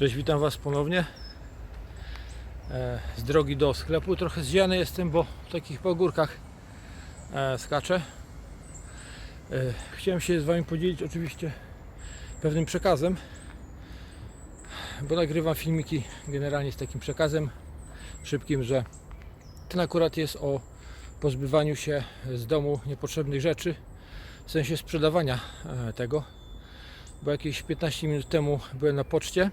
Cześć, witam Was ponownie. E, Z drogi do sklepu. Trochę zdziany jestem, bo w takich pogórkach e, skaczę. E, Chciałem się z Wami podzielić oczywiście pewnym przekazem, bo nagrywam filmiki generalnie z takim przekazem szybkim, że ten akurat jest o pozbywaniu się z domu niepotrzebnych rzeczy, w sensie sprzedawania tego, bo jakieś 15 minut temu byłem na poczcie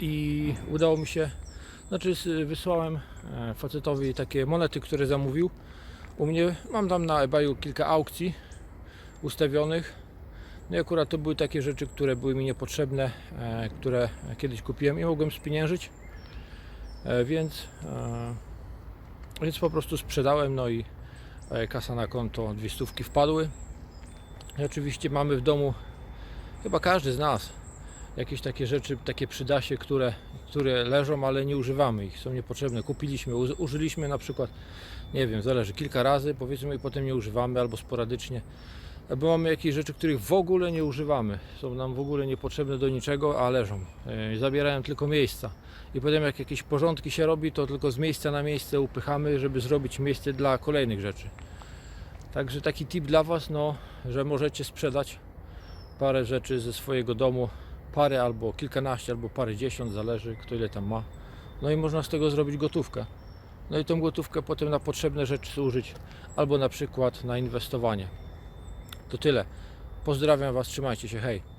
i udało mi się, znaczy wysłałem e, facetowi takie monety, które zamówił. U mnie mam tam na eBayu kilka aukcji ustawionych. No i akurat to były takie rzeczy, które były mi niepotrzebne, e, które kiedyś kupiłem i mogłem spieniężyć. E, Więc, więc po prostu sprzedałem, no i kasa na konto, dwie stówki wpadły. I oczywiście mamy w domu, chyba każdy z nas, jakieś takie rzeczy, takie przydasie, które, które leżą, ale nie używamy ich, są niepotrzebne. Kupiliśmy, uż- użyliśmy na przykład, nie wiem, zależy, kilka razy powiedzmy i potem nie używamy albo sporadycznie. Albo mamy jakieś rzeczy, których w ogóle nie używamy, są nam w ogóle niepotrzebne do niczego, a leżą, Yy, zabierają tylko miejsca. I potem jak jakieś porządki się robi, to tylko z miejsca na miejsce upychamy, żeby zrobić miejsce dla kolejnych rzeczy. Także taki tip dla Was, no, że możecie sprzedać parę rzeczy ze swojego domu, parę albo kilkanaście, albo parę dziesiąt, zależy kto ile tam ma. No i można z tego zrobić gotówkę. No i tą gotówkę potem na potrzebne rzeczy zużyć, albo na przykład na inwestowanie. To tyle. Pozdrawiam Was, trzymajcie się, hej.